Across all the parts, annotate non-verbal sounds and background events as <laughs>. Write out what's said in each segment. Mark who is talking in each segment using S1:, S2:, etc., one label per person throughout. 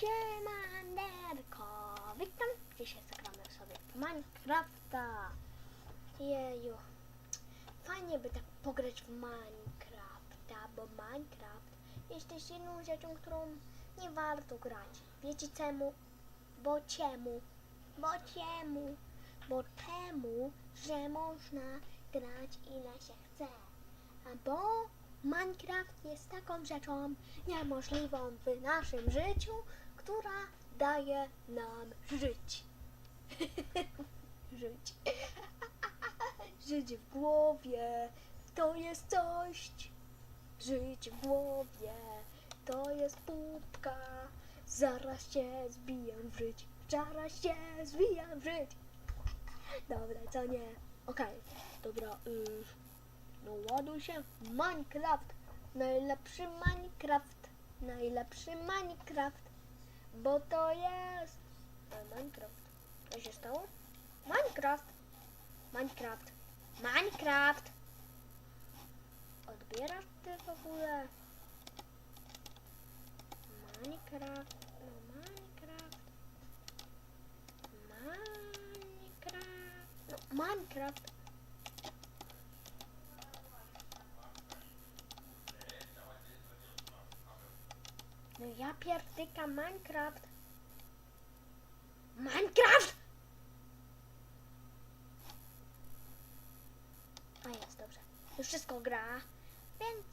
S1: Siemanderko! Witam! Dzisiaj zagramy sobie Minecrafta. Jeju. Fajnie by tak pograć w Minecrafta, bo Minecraft jest też jedną rzeczą, którą nie warto grać. Wiecie czemu? Bo czemu? Bo czemu? Bo temu, że można grać ile się chce. A bo Minecraft jest taką rzeczą niemożliwą w naszym życiu, która daje nam żyć. <laughs> żyć. <laughs> żyć w głowie to jest coś. Żyć w głowie to jest pupka. Zaraz się zbijam w żyć. Zaraz się zbijam w żyć. Dobra, co nie? Okej, dobra. Y, no ładuj się. Minecraft. Najlepszy Minecraft. Najlepszy Minecraft. Bo to jest... Minecraft. Co się stało? Minecraft. Minecraft. Minecraft. Odbierasz ty w ogóle? Minecraft. No Minecraft. Minecraft. No Minecraft. Ja pierdyka Minecraft. Minecraft! A jest, dobrze. Już wszystko gra, więc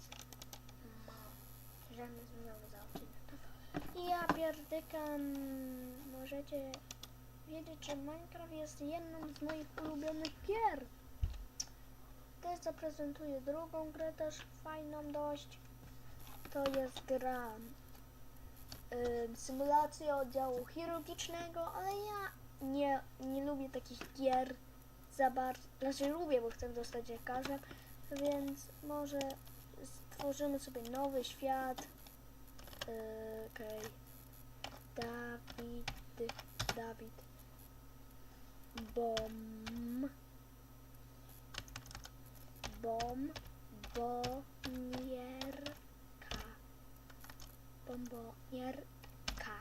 S1: możemy znowu za odcinek. Ja pierdykam. Możecie wiedzieć, że Minecraft jest jedną z moich ulubionych gier. Też zaprezentuję drugą grę, też fajną dość. To jest gra symulację oddziału chirurgicznego, ale ja nie, nie lubię takich gier za bardzo. Znaczy lubię, bo chcę dostać lekarzem, więc może stworzymy sobie nowy świat. Yy, Okej. Dawid, Dawid. Bom. Bom. Bomierka. Bombonierka.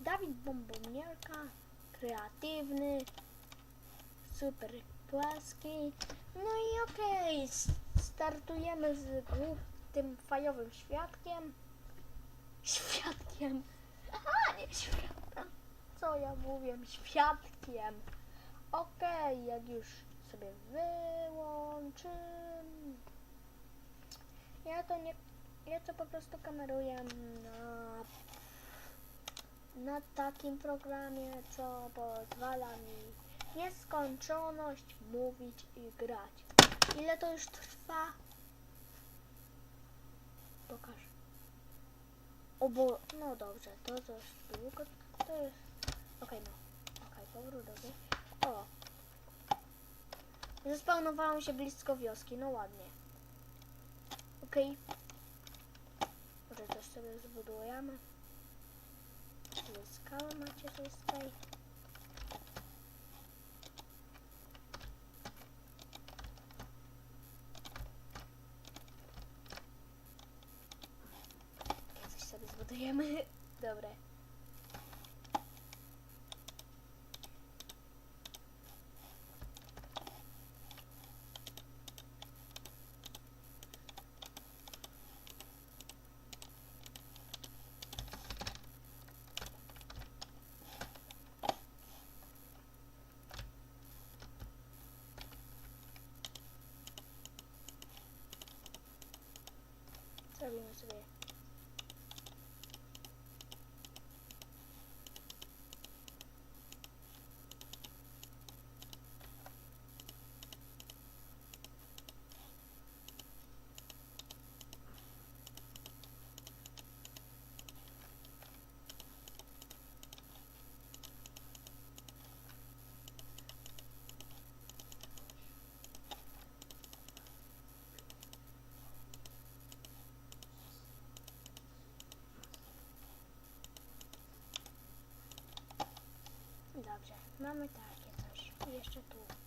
S1: Dawid Bombonierka. Kreatywny. Super płaski. No i okej. s- Startujemy z tym fajowym świadkiem. Świadkiem. Aha, nie świadkiem. Co ja mówię? Świadkiem. Okej, jak już sobie wyłączym. Ja to nie ja to po prostu kameruję na, na takim programie, co pozwala mi nieskończoność mówić i grać. Ile to już trwa? Pokaż. O bo, no dobrze, to dość długo, to jest, okej no, okej, powrót do. O, zespawnowałam się blisko wioski, no ładnie. Okej. Może coś sobie zbudujemy. Tu. Okej, Coś sobie zbudujemy. <laughs> Dobre. Zrobimy sobie Dobrze, mamy takie coś. I jeszcze tu.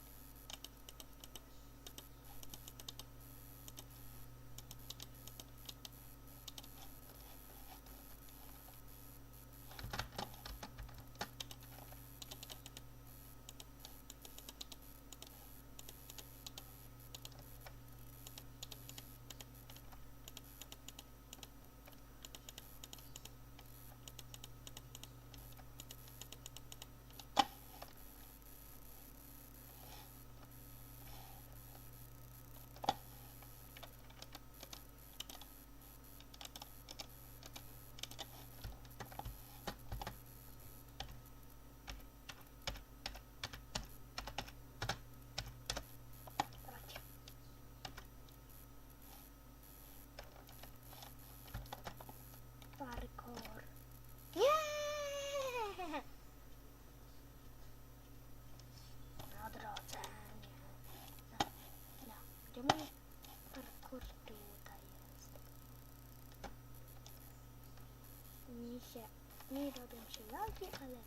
S1: Mi robią się lagi, ale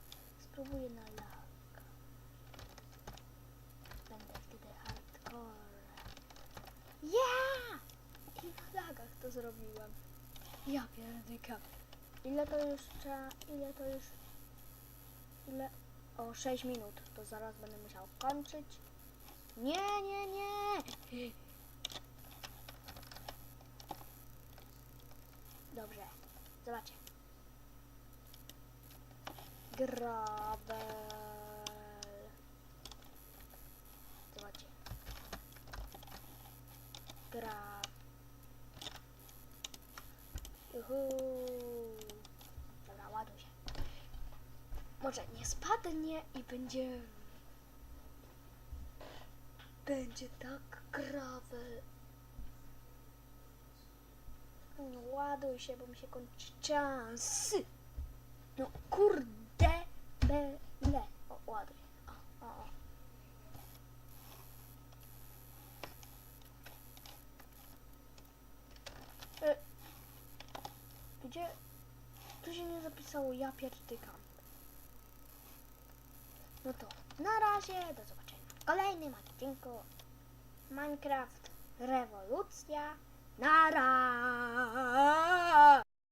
S1: spróbuję na lag. Będę wtedy hardcore. Ja! I na lagach to zrobiłem. Ja pierdykam. Ile to już trzeba, ile to już, ile? O 6 minut, to zaraz będę musiał kończyć. Nie, nie, nie! Dobrze, zobaczcie. Gravel. Zobaczcie. Gra. Juhu. Dobra, ładuj się. Może nie spadnie i będzie... Będzie tak gravel. No ładuj się, bo mi się kończy czas. No kurde, bele. O, ładuj. O, o, o. E, gdzie? Tu się nie zapisało, ja pierdykam. No to na razie, do zobaczenia w kolejnym odcinku Minecraft Rewolucja. Nara!